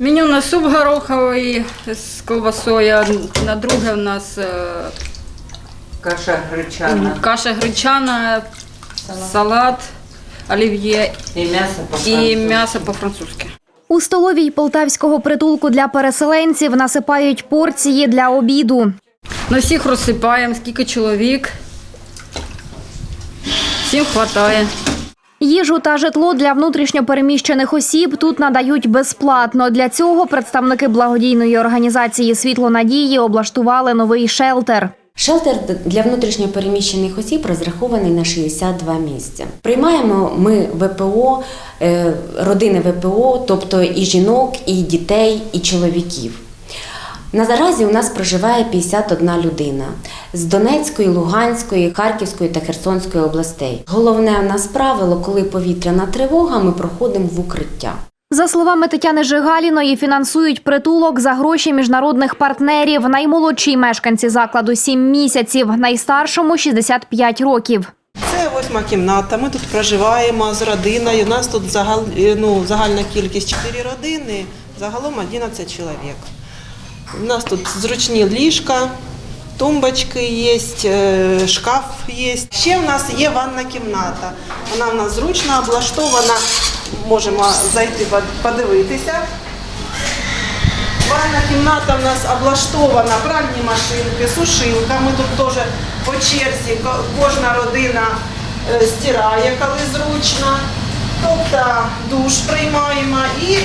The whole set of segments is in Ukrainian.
Меню на суп гороховий з колбасою, на друге у нас е, Каша гречана каша гречана, салат, олів'є і м'ясо по і м'ясо по-французьки. У столовій полтавського притулку для переселенців насипають порції для обіду. На всіх розсипаємо, скільки чоловік. Всім вистачає. Їжу та житло для внутрішньопереміщених осіб тут надають безплатно. Для цього представники благодійної організації Світло надії облаштували новий шелтер. Шелтер для внутрішньопереміщених осіб розрахований на 62 місця. Приймаємо ми ВПО, е, родини ВПО, тобто і жінок, і дітей, і чоловіків. На заразі у нас проживає 51 людина з Донецької, Луганської, Харківської та Херсонської областей. Головне у нас правило, коли повітряна тривога, ми проходимо в укриття. За словами Тетяни Жигаліної, фінансують притулок за гроші міжнародних партнерів. Наймолодшій мешканці закладу 7 місяців, найстаршому 65 років. Це восьма кімната. Ми тут проживаємо з родиною. У нас тут загал, е, ну, загальна кількість 4 родини, загалом 11 чоловік. У нас тут зручні ліжка, тумбочки є, е, шкаф є. Ще в нас є ванна кімната. Вона в нас зручно облаштована. Можемо зайти подивитися. Ванна кімната в нас облаштована, пральні машинки, сушилка. Ми тут теж по черзі, кожна родина е, стирає, коли зручно. Тобто душ приймаємо і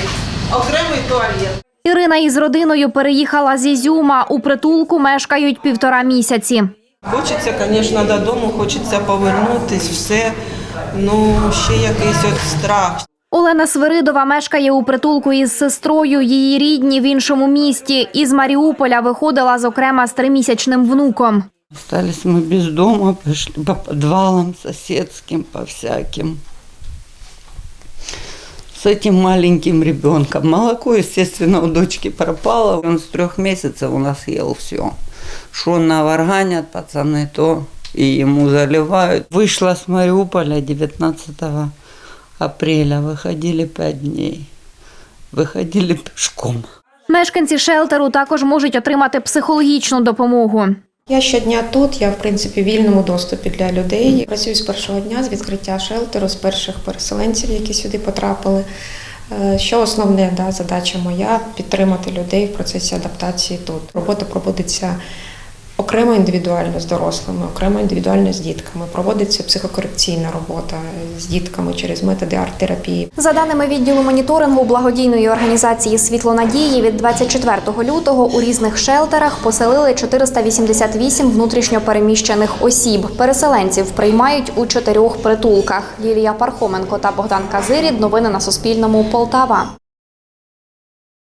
окремий туалет. Ірина із родиною переїхала з Ізюма. У притулку мешкають півтора місяці. Хочеться, звісно, додому, хочеться повернутись, все. Ну, ще якийсь от страх. Олена Свиридова мешкає у притулку із сестрою. Її рідні в іншому місті. Із Маріуполя виходила, зокрема, з тримісячним внуком. Остались мы без дома, пошли по подвалам соседским, по всяким С этим маленьким ребенком. Молоко, естественно, у дочки пропало. Он с трех месяцев у нас ел все. Что наварганят пацаны, то и ему заливают. Вышла с Мариуполя 19 апреля. Выходили пять дней. Выходили пешком. Мешканці шелтеру також можуть отримати психологічну допомогу. Я щодня тут, я в принципі в вільному доступі для людей. Працюю з першого дня з відкриття шелтеру, з перших переселенців, які сюди потрапили. Е, Що основне да, задача моя підтримати людей в процесі адаптації тут. Робота проводиться окремо індивідуально з дорослими, окремо індивідуально з дітками. Проводиться психокорекційна робота з дітками через методи арт-терапії. За даними відділу моніторингу благодійної організації Світло надії від 24 лютого у різних шелтерах поселили 488 внутрішньопереміщених осіб. Переселенців приймають у чотирьох притулках. Лілія Пархоменко та Богдан Казирід. Новини на Суспільному. Полтава.